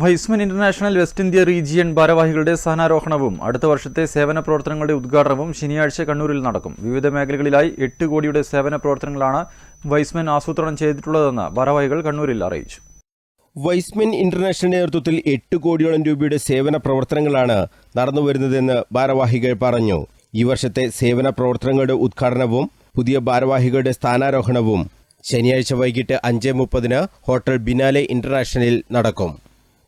Y's Men international west India region ഭാരവാഹികളുടെ സ്ഥാനാരോഹണവും അടുത്ത വർഷത്തെ സേവന പ്രവർത്തനങ്ങളുടെ ഉദ്ഘാടനവും ശനിയാഴ്ച കണ്ണൂരിൽ നടക്കും. വിവിധ മേഖലകളിലായി എട്ട് കോടിയുടെ സേവന പ്രവർത്തനങ്ങളാണ് വൈസ്മൻ ആസൂത്രണം ചെയ്തിട്ടുള്ളതെന്ന് ഭാരവാഹികൾ കണ്ണൂരിൽ അറിയിച്ചു. വൈസ്മെൻ ഇന്റർനാഷണൽ നേതൃത്വത്തിൽ എട്ട് കോടിയോളം രൂപയുടെ സേവന പ്രവർത്തനങ്ങളാണ് നടന്നുവരുന്നതെന്ന് ഭാരവാഹികൾ പറഞ്ഞു. ഈ വർഷത്തെ സേവന പ്രവർത്തനങ്ങളുടെ ഉദ്ഘാടനവും പുതിയ ഭാരവാഹികളുടെ സ്ഥാനാരോഹണവും ശനിയാഴ്ച വൈകിട്ട് അഞ്ച് മുപ്പതിന് ഹോട്ടൽ ബിനാലെ ഇന്റർനാഷണലിൽ നടക്കും.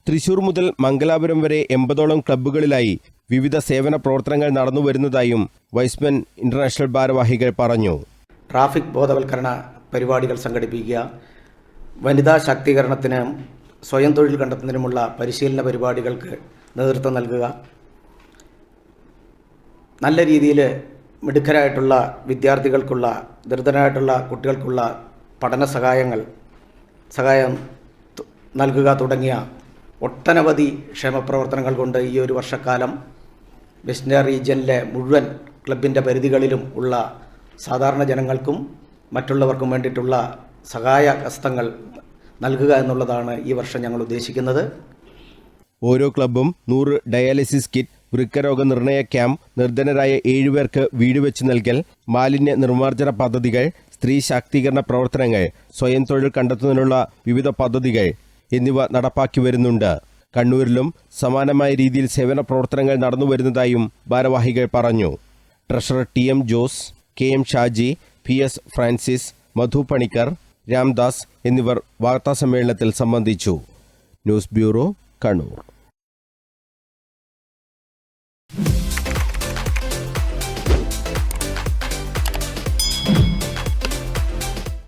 തൃശൂർ മുതൽ മംഗലാപുരം വരെ എൺപതോളം ക്ലബ്ബുകളിലായി വിവിധ സേവന പ്രവർത്തനങ്ങൾ നടന്നു വരുന്നതായും വൈസ്മെൻ ഇന്റർനാഷണൽ ഭാരവാഹികൾ പറഞ്ഞു. ട്രാഫിക് ബോധവൽക്കരണ പരിപാടികൾ സംഘടിപ്പിക്കുക വനിതാ ശാക്തീകരണത്തിന് സ്വയം തൊഴിൽ കണ്ടെത്തുന്നതിനുമുള്ള പരിശീലന പരിപാടികൾക്ക് നേതൃത്വം നൽകുക. നല്ല രീതിയിൽ മിടുക്കരായിട്ടുള്ള വിദ്യാർത്ഥികൾക്കുള്ള ദരിദ്രരായിട്ടുള്ള കുട്ടികൾക്കുള്ള പഠന സഹായങ്ങൾ സഹായം നൽകുക തുടങ്ങിയ ഒട്ടനവധി ക്ഷേമപ്രവർത്തനങ്ങൾ കൊണ്ട് ഈ ഒരു വർഷക്കാലം വെസ്റ്റ് റീജ്യനിലെ റീജിയനിലെ മുഴുവൻ ക്ലബിന്റെ പരിധികളിലും ഉള്ള സാധാരണ ജനങ്ങൾക്കും മറ്റുള്ളവർക്കും വേണ്ടിയിട്ടുള്ള സഹായ ഹസ്തങ്ങൾ നൽകുക എന്നുള്ളതാണ് ഈ വർഷം ഞങ്ങൾ ഉദ്ദേശിക്കുന്നത്. ഓരോ ക്ലബ്ബും നൂറ് ഡയാലിസിസ് കിറ്റ് വൃക്കരോഗ നിർണയ ക്യാമ്പ് നിർധനരായ ഏഴുപേർക്ക് വീട് വെച്ച് നൽകൽ മാലിന്യ നിർമ്മാർജന പദ്ധതികൾ സ്ത്രീ ശാക്തീകരണ പ്രവർത്തനങ്ങൾ സ്വയം തൊഴിൽ കണ്ടെത്തുന്നതിനുള്ള വിവിധ പദ്ധതികൾ എന്നിവ നടപ്പാക്കി വരുന്നുണ്ട്. കണ്ണൂരിലും സമാനമായ രീതിയിൽ സേവന പ്രവർത്തനങ്ങൾ നടന്നു വരുന്നതായും ഭാരവാഹികൾ പറഞ്ഞു. Treasurer T M Jose K M Shaji P S Francis Madhu Panicker Ramdas എന്നിവർ വാർത്താസമ്മേളനത്തിൽ സംബന്ധിച്ചു. News bureau Kannur.